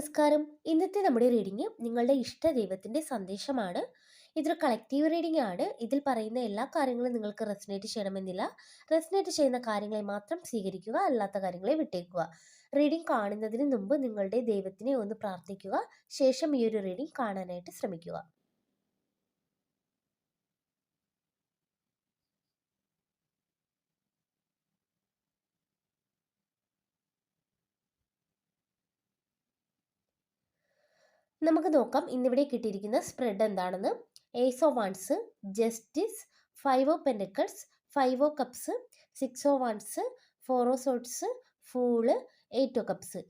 നമസ്കാരം. ഇന്നത്തെ നമ്മുടെ റീഡിങ് നിങ്ങളുടെ ഇഷ്ട ദൈവത്തിന്റെ സന്ദേശമാണ്. ഇതൊരു കളക്റ്റീവ് റീഡിംഗ് ആണ്. ഇതിൽ പറയുന്ന എല്ലാ കാര്യങ്ങളും നിങ്ങൾക്ക് റെസിനേറ്റ് ചെയ്യണമെന്നില്ല. റെസിനേറ്റ് ചെയ്യുന്ന കാര്യങ്ങളെ മാത്രം സ്വീകരിക്കുക അല്ലാത്ത കാര്യങ്ങളെ വിട്ടേക്കുക. റീഡിംഗ് കാണുന്നതിന് മുമ്പ് നിങ്ങളുടെ ദൈവത്തിനെ ഒന്ന് പ്രാർത്ഥിക്കുക. ശേഷം ഈ ഒരു റീഡിംഗ് കാണാനായിട്ട് ശ്രമിക്കുക. നമുക്ക് നോക്കാം. ഇന്നിവിടെ കിട്ടിയിരിക്കുന്ന സ്പ്രെഡ് എന്താണെന്ന്. Ace of wands justice five of pentacles five of cups six of wands four of swords fool eight of cups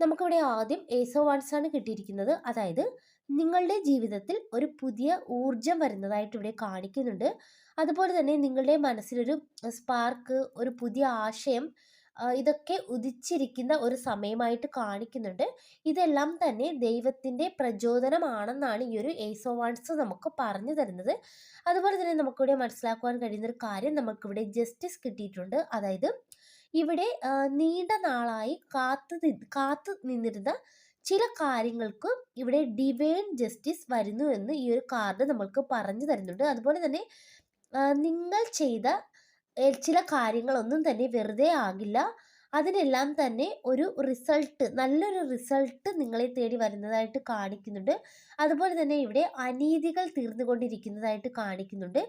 നമുക്കിവിടെ ആദ്യം ഏസ് ഓ വൺസ് ആണ് കിട്ടിയിരിക്കുന്നത്. അതായത് നിങ്ങളുടെ ജീവിതത്തിൽ ഒരു പുതിയ ഊർജം വരുന്നതായിട്ട് ഇവിടെ കാണിക്കുന്നുണ്ട്. അതുപോലെ തന്നെ നിങ്ങളുടെ മനസ്സിലൊരു സ്പാർക്ക് ഒരു പുതിയ ആശയം ഇതൊക്കെ ഉദിച്ചിരിക്കുന്ന ഒരു സമയമായിട്ട് കാണിക്കുന്നുണ്ട്. ഇതെല്ലാം തന്നെ ദൈവത്തിന്റെ പ്രചോദനമാണെന്നാണ് ഈ ഒരു ഏസോ വാൺസ് നമുക്ക് പറഞ്ഞു തരുന്നത്. അതുപോലെ തന്നെ നമുക്കിവിടെ മനസ്സിലാക്കുവാൻ കഴിയുന്ന ഒരു കാര്യം നമുക്കിവിടെ ജസ്റ്റിസ് കിട്ടിയിട്ടുണ്ട്. അതായത് ഇവിടെ നീണ്ട നാളായി കാത്തു കാത്തു നിന്നിരുന്ന ചില കാര്യങ്ങൾക്ക് ഇവിടെ ഡിവൈൻ ജസ്റ്റിസ് വരുന്നു എന്ന് ഈ ഒരു കാർഡ് നമ്മൾക്ക് പറഞ്ഞു തരുന്നുണ്ട്. അതുപോലെ തന്നെ നിങ്ങൾ ചെയ്ത ചില കാര്യങ്ങളൊന്നും തന്നെ വെറുതെ ആകില്ല. അതിനെല്ലാം തന്നെ ഒരു റിസൾട്ട് നല്ലൊരു റിസൾട്ട് നിങ്ങളെ തേടി വരുന്നതായിട്ട് കാണിക്കുന്നുണ്ട്. അതുപോലെ തന്നെ ഇവിടെ അനീതികൾ തീർന്നുകൊണ്ടിരിക്കുന്നതായിട്ട് കാണിക്കുന്നുണ്ട്.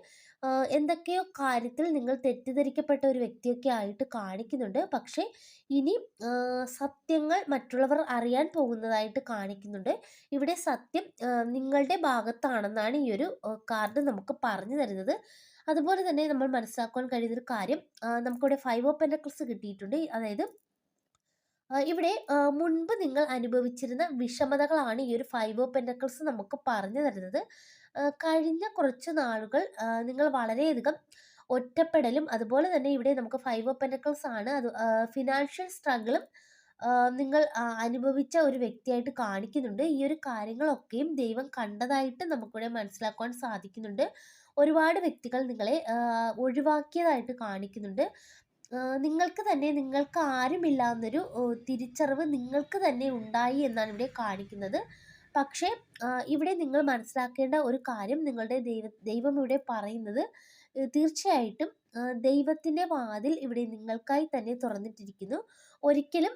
എന്തൊക്കെയോ കാര്യത്തിൽ നിങ്ങൾ തെറ്റിദ്ധരിക്കപ്പെട്ട ഒരു വ്യക്തിയൊക്കെ ആയിട്ട് കാണിക്കുന്നുണ്ട്. പക്ഷേ ഇനി സത്യങ്ങൾ മറ്റുള്ളവർ അറിയാൻ പോകുന്നതായിട്ട് കാണിക്കുന്നുണ്ട്. ഇവിടെ സത്യം നിങ്ങളുടെ ഭാഗത്താണെന്നാണ് ഈ ഒരു കാർഡ് നമുക്ക് പറഞ്ഞു തരുന്നത്. അതുപോലെ തന്നെ നമ്മൾ മനസ്സിലാക്കാൻ കഴിയുന്നൊരു കാര്യം നമുക്കിവിടെ ഫൈവ് ഓഫ് പെൻഡക്ലസ് കിട്ടിയിട്ടുണ്ട്. അതായത് ഇവിടെ മുൻപ് നിങ്ങൾ അനുഭവിച്ചിരുന്ന വിഷമതകളാണ് ഈ ഒരു ഫൈവ് ഓഫ് പെൻഡക്ലസ് നമുക്ക് പറഞ്ഞു തരുന്നത്. കഴിഞ്ഞ കുറച്ച് നാളുകൾ നിങ്ങൾ വളരെയധികം ഒറ്റപ്പെടലും അതുപോലെ തന്നെ ഇവിടെ നമുക്ക് ഫൈവ് ഓഫ് പെൻഡക്ലസ് ആണ്. അത് ഫിനാൻഷ്യൽ സ്ട്രഗിളും നിങ്ങൾ അനുഭവിച്ച ഒരു വ്യക്തിയായിട്ട് കാണിക്കുന്നുണ്ട്. ഈ ഒരു കാര്യങ്ങളൊക്കെയും ദൈവം കണ്ടതായിട്ട് നമുക്കിവിടെ മനസ്സിലാക്കുവാൻ സാധിക്കുന്നുണ്ട്. ഒരുപാട് വ്യക്തികൾ നിങ്ങളെ ഒഴിവാക്കിയതായിട്ട് കാണിക്കുന്നുണ്ട്. നിങ്ങൾക്ക് തന്നെ നിങ്ങൾക്ക് ആരുമില്ല എന്നൊരു തിരിച്ചറിവ് നിങ്ങൾക്ക് തന്നെ ഉണ്ടായി എന്നാണ് ഇവിടെ കാണിക്കുന്നത്. പക്ഷേ ഇവിടെ നിങ്ങൾ മനസ്സിലാക്കേണ്ട ഒരു കാര്യം നിങ്ങളുടെ ദൈവ ദൈവം ഇവിടെ പറയുന്നത് തീർച്ചയായിട്ടും ദൈവത്തിന്റെ വാതിൽ ഇവിടെ നിങ്ങൾക്കായി തന്നെ തുറന്നിട്ടിരിക്കുന്നു. ഒരിക്കലും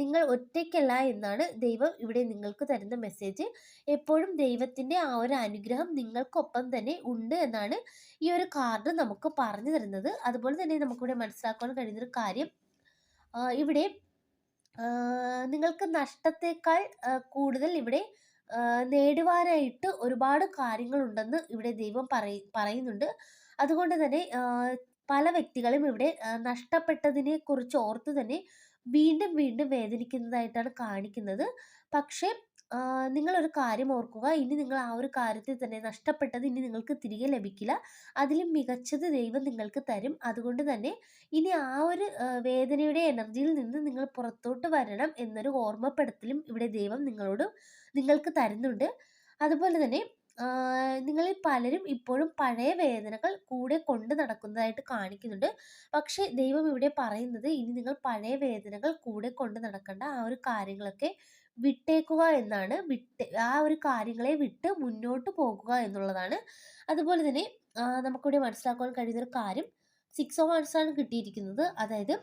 നിങ്ങൾ ഒറ്റയ്ക്കല്ല എന്നാണ് ദൈവം ഇവിടെ നിങ്ങൾക്ക് തരുന്ന മെസ്സേജ് എപ്പോഴും ദൈവത്തിന്റെ ആ ഒരു അനുഗ്രഹം നിങ്ങൾക്കൊപ്പം തന്നെ ഉണ്ട് എന്നാണ് ഈ ഒരു കാർഡ് നമുക്ക് പറഞ്ഞു തരുന്നത്. അതുപോലെ തന്നെ നമുക്കിവിടെ മനസ്സിലാക്കാൻ കഴിയുന്നൊരു കാര്യം ഇവിടെ നിങ്ങൾക്ക് നഷ്ടത്തേക്കാൾ കൂടുതൽ ഇവിടെ നേടുവാനായിട്ട് ഒരുപാട് കാര്യങ്ങളുണ്ടെന്ന് ഇവിടെ ദൈവം പറയ പറയുന്നുണ്ട്. അതുകൊണ്ട് തന്നെ പല വ്യക്തികളും ഇവിടെ നഷ്ടപ്പെട്ടതിനെ കുറിച്ച് ഓർത്ത് തന്നെ വീണ്ടും വീണ്ടും വേദനിക്കുന്നതായിട്ടാണ് കാണിക്കുന്നത്. പക്ഷേ നിങ്ങളൊരു കാര്യം ഓർക്കുക. ഇനി നിങ്ങൾ ആ ഒരു കാര്യത്തിൽ തന്നെ നഷ്ടപ്പെട്ടത് ഇനി നിങ്ങൾക്ക് തിരികെ ലഭിക്കില്ല. അതിലും മികച്ചത് ദൈവം നിങ്ങൾക്ക് തരും. അതുകൊണ്ട് തന്നെ ഇനി ആ ഒരു വേദനയുടെ എനർജിയിൽ നിന്ന് നിങ്ങൾ പുറത്തോട്ട് വരണം എന്നൊരു ഓർമ്മപ്പെടുത്തലും ഇവിടെ ദൈവം നിങ്ങളോട് നിങ്ങൾക്ക് തരുന്നുണ്ട്. അതുപോലെ തന്നെ നിങ്ങളിൽ പലരും ഇപ്പോഴും പഴയ വേദനകൾ കൂടെ കൊണ്ട് നടക്കുന്നതായിട്ട് കാണിക്കുന്നുണ്ട്. പക്ഷേ ദൈവം ഇവിടെ പറയുന്നത് ഇനി നിങ്ങൾ പഴയ വേദനകൾ കൂടെ കൊണ്ട് നടക്കേണ്ട ആ ഒരു കാര്യങ്ങളൊക്കെ വിട്ടേക്കുക എന്നാണ്. വിട്ട് ആ ഒരു കാര്യങ്ങളെ വിട്ട് മുന്നോട്ട് പോകുക എന്നുള്ളതാണ്. അതുപോലെ തന്നെ നമുക്കിവിടെ കഴിയുന്ന ഒരു കാര്യം സിക്സ് ഓഫ് ആണ് കിട്ടിയിരിക്കുന്നത്. അതായത്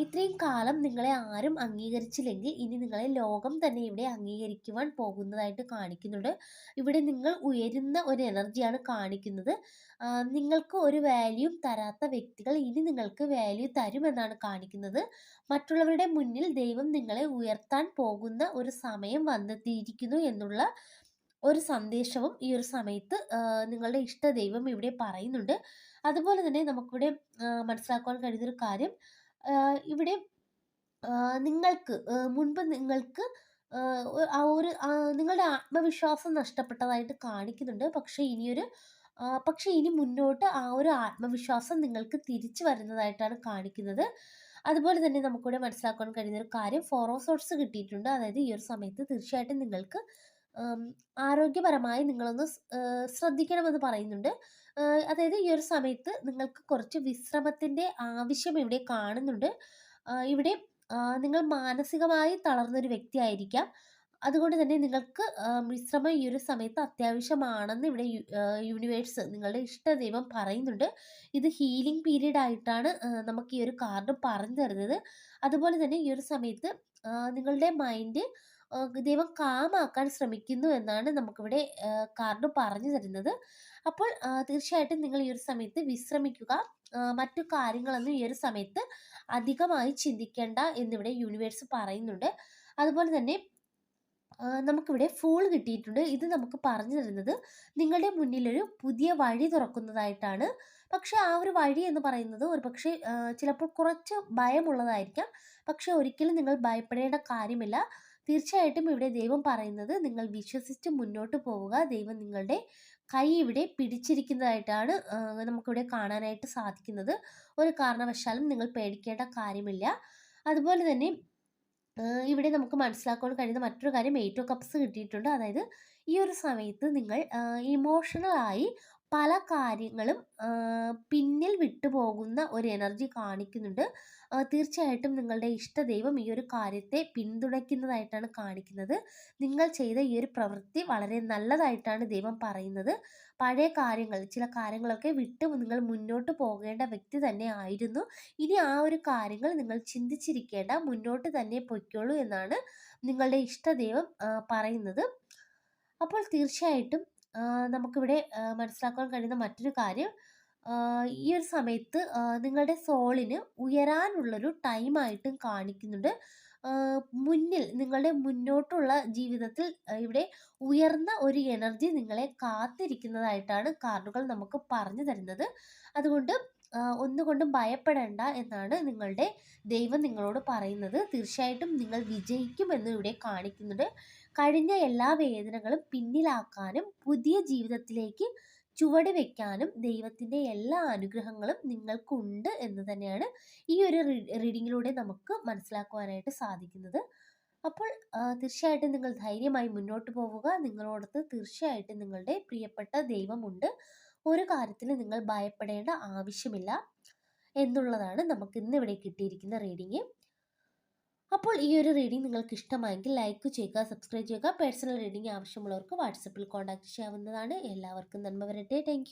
ഇത്രയും കാലം നിങ്ങളെ ആരും അംഗീകരിച്ചില്ലെങ്കിൽ ഇനി നിങ്ങളെ ലോകം തന്നെ ഇവിടെ അംഗീകരിക്കുവാൻ പോകുന്നതായിട്ട് കാണിക്കുന്നുണ്ട്. ഇവിടെ നിങ്ങൾ ഉയരുന്ന ഒരു എനർജിയാണ് കാണിക്കുന്നത്. നിങ്ങൾക്ക് ഒരു വാല്യൂ തരാത്ത വ്യക്തികൾ ഇനി നിങ്ങൾക്ക് വാല്യൂ തരുമെന്നാണ് കാണിക്കുന്നത്. മറ്റുള്ളവരുടെ മുന്നിൽ ദൈവം നിങ്ങളെ ഉയർത്താൻ പോകുന്ന ഒരു സമയം വന്നെത്തിയിരിക്കുന്നു എന്നുള്ള ഒരു സന്ദേശവും ഈ ഒരു സമയത്ത് നിങ്ങളുടെ ഇഷ്ട ദൈവം ഇവിടെ പറയുന്നുണ്ട്. അതുപോലെ തന്നെ നമുക്കിവിടെ മനസ്സിലാക്കുവാൻ കഴിയുന്നൊരു കാര്യം ഇവിടെ നിങ്ങൾക്ക് മുൻപ് നിങ്ങൾക്ക് ആ ഒരു നിങ്ങളുടെ ആത്മവിശ്വാസം നഷ്ടപ്പെട്ടതായിട്ട് കാണിക്കുന്നുണ്ട്. പക്ഷേ ഇനിയൊരു പക്ഷേ ഇനി മുന്നോട്ട് ആ ഒരു ആത്മവിശ്വാസം നിങ്ങൾക്ക് തിരിച്ചു വരുന്നതായിട്ടാണ് കാണിക്കുന്നത്. അതുപോലെ തന്നെ നമുക്കിവിടെ മനസ്സിലാക്കാൻ കഴിയുന്ന ഒരു കാര്യം ഫോറോസോട്സ് കിട്ടിയിട്ടുണ്ട്. അതായത് ഈ ഒരു സമയത്ത് തീർച്ചയായിട്ടും നിങ്ങൾക്ക് ആരോഗ്യപരമായി നിങ്ങളൊന്ന് ശ്രദ്ധിക്കണമെന്ന് പറയുന്നുണ്ട് അതായത് ഈ ഒരു സമയത്ത് നിങ്ങൾക്ക് കുറച്ച് വിശ്രമത്തിന്റെ ആവശ്യം ഇവിടെ കാണുന്നുണ്ട് ഇവിടെ നിങ്ങൾ മാനസികമായി തളർന്നൊരു വ്യക്തിയായിരിക്കാം. അതുകൊണ്ട് തന്നെ നിങ്ങൾക്ക് വിശ്രമം ഈ ഒരു സമയത്ത് അത്യാവശ്യമാണെന്ന് ഇവിടെ യൂണിവേഴ്സ് നിങ്ങളുടെ ഇഷ്ടദൈവം പറയുന്നുണ്ട്. ഇത് ഹീലിംഗ് പീരീഡ് ആയിട്ടാണ് നമുക്ക് ഈ ഒരു കാർഡ് പറഞ്ഞു തരുന്നത്. അതുപോലെ തന്നെ ഈ ഒരു സമയത്ത് നിങ്ങളുടെ മൈൻഡ് ദൈവം കാമാക്കാൻ ശ്രമിക്കുന്നു എന്നാണ് നമുക്കിവിടെ കാർഡ് പറഞ്ഞു തരുന്നത്. അപ്പോൾ തീർച്ചയായിട്ടും നിങ്ങൾ ഈ ഒരു സമയത്ത് വിശ്രമിക്കുക. മറ്റു കാര്യങ്ങളൊന്നും ഈ ഒരു സമയത്ത് അധികമായി ചിന്തിക്കേണ്ട എന്നിവിടെ യൂണിവേഴ്സ് പറയുന്നുണ്ട്. അതുപോലെ തന്നെ നമുക്കിവിടെ ഫൂൾ കിട്ടിയിട്ടുണ്ട്. ഇത് നമുക്ക് പറഞ്ഞു തരുന്നത് നിങ്ങളുടെ മുന്നിലൊരു പുതിയ വഴി തുറക്കുന്നതായിട്ടാണ്. പക്ഷേ ആ ഒരു വഴി എന്ന് പറയുന്നത് ഒരു പക്ഷേ ചിലപ്പോൾ കുറച്ച് ഭയമുള്ളതായിരിക്കാം. പക്ഷേ ഒരിക്കലും നിങ്ങൾ ഭയപ്പെടേണ്ട കാര്യമില്ല. തീർച്ചയായിട്ടും ഇവിടെ ദൈവം പറയുന്നത് നിങ്ങൾ വിശ്വസിച്ച് മുന്നോട്ട് പോവുക. ദൈവം നിങ്ങളുടെ കൈ ഇവിടെ പിടിച്ചിരിക്കുന്നതായിട്ടാണ് നമുക്കിവിടെ കാണാനായിട്ട് സാധിക്കുന്നത്. ഒരു കാരണവശാലും നിങ്ങൾ പേടിക്കേണ്ട കാര്യമില്ല. അതുപോലെ തന്നെ ഇവിടെ നമുക്ക് മനസ്സിലാക്കാൻ കഴിയുന്ന മറ്റൊരു കാര്യം എയ്റ്റ് ഓഫ് കപ്സ് കിട്ടിയിട്ടുണ്ട്. അതായത് ഈ ഒരു സമയത്ത് നിങ്ങൾ ഇമോഷണലായി പല കാര്യങ്ങളും പിന്നിൽ വിട്ടുപോകുന്ന ഒരു എനർജി കാണിക്കുന്നുണ്ട്. തീർച്ചയായിട്ടും നിങ്ങളുടെ ഇഷ്ടദൈവം ഈ ഒരു കാര്യത്തെ പിന്തുണയ്ക്കുന്നതായിട്ടാണ് കാണിക്കുന്നത്. നിങ്ങൾ ചെയ്ത ഈ ഒരു പ്രവൃത്തി വളരെ നല്ലതായിട്ടാണ് ദൈവം പറയുന്നത്. പഴയ കാര്യങ്ങൾ ചില കാര്യങ്ങളൊക്കെ വിട്ട് നിങ്ങൾ മുന്നോട്ട് പോകേണ്ട വ്യക്തി തന്നെ ആയിരുന്നു. ഇനി ആ ഒരു കാര്യങ്ങൾ നിങ്ങൾ ചിന്തിച്ചിരിക്കേണ്ട. മുന്നോട്ട് തന്നെ പൊയ്ക്കോളൂ എന്നാണ് നിങ്ങളുടെ ഇഷ്ടദൈവം പറയുന്നത്. അപ്പോൾ തീർച്ചയായിട്ടും നമുക്കിവിടെ മനസ്സിലാക്കാൻ കഴിയുന്ന മറ്റൊരു കാര്യം ഈ ഒരു സമയത്ത് നിങ്ങളുടെ സോളിന് ഉയരാനുള്ളൊരു ടൈമായിട്ടും കാണിക്കുന്നുണ്ട്. മുന്നിൽ നിങ്ങളുടെ മുന്നോട്ടുള്ള ജീവിതത്തിൽ ഇവിടെ ഉയർന്ന ഒരു എനർജി നിങ്ങളെ കാത്തിരിക്കുന്നതായിട്ടാണ് കാർഡുകൾ നമുക്ക് പറഞ്ഞു തരുന്നത്. അതുകൊണ്ട് ഒന്നുകൊണ്ടും ഭയപ്പെടേണ്ട എന്നാണ് നിങ്ങളുടെ ദൈവം നിങ്ങളോട് പറയുന്നത്. തീർച്ചയായിട്ടും നിങ്ങൾ വിജയിക്കുമെന്ന് ഇവിടെ കാണിക്കുന്നുണ്ട്. കഴിഞ്ഞ എല്ലാ വേദനകളും പിന്നിലാക്കാനും പുതിയ ജീവിതത്തിലേക്ക് ചുവട് വെക്കാനും ദൈവത്തിന്റെ എല്ലാ അനുഗ്രഹങ്ങളും നിങ്ങൾക്കുണ്ട് എന്ന് തന്നെയാണ് ഈ ഒരു റീഡിങ്ങിലൂടെ നമുക്ക് മനസ്സിലാക്കുവാനായിട്ട് സാധിക്കുന്നത്. അപ്പോൾ തീർച്ചയായിട്ടും നിങ്ങൾ ധൈര്യമായി മുന്നോട്ട് പോവുക. നിങ്ങളോടത്ത് തീർച്ചയായിട്ടും നിങ്ങളുടെ പ്രിയപ്പെട്ട ദൈവമുണ്ട്. ഒരു കാര്യത്തിന് നിങ്ങൾ ഭയപ്പെടേണ്ട ആവശ്യമില്ല എന്നുള്ളതാണ് നമുക്ക് ഇന്ന് ഇവിടെ കിട്ടിയിരിക്കുന്ന റീഡിങ്. അപ്പോൾ ഈ ഒരു റീഡിങ് നിങ്ങൾക്ക് ഇഷ്ടമായെങ്കിൽ ലൈക്ക് ചെയ്യുക, സബ്സ്ക്രൈബ് ചെയ്യുക. പേഴ്സണൽ റീഡിങ് ആവശ്യമുള്ളവർക്ക് വാട്സപ്പിൽ കോൺടാക്ട് ചെയ്യാവുന്നതാണ്. എല്ലാവർക്കും നന്മ വരട്ടെ. താങ്ക്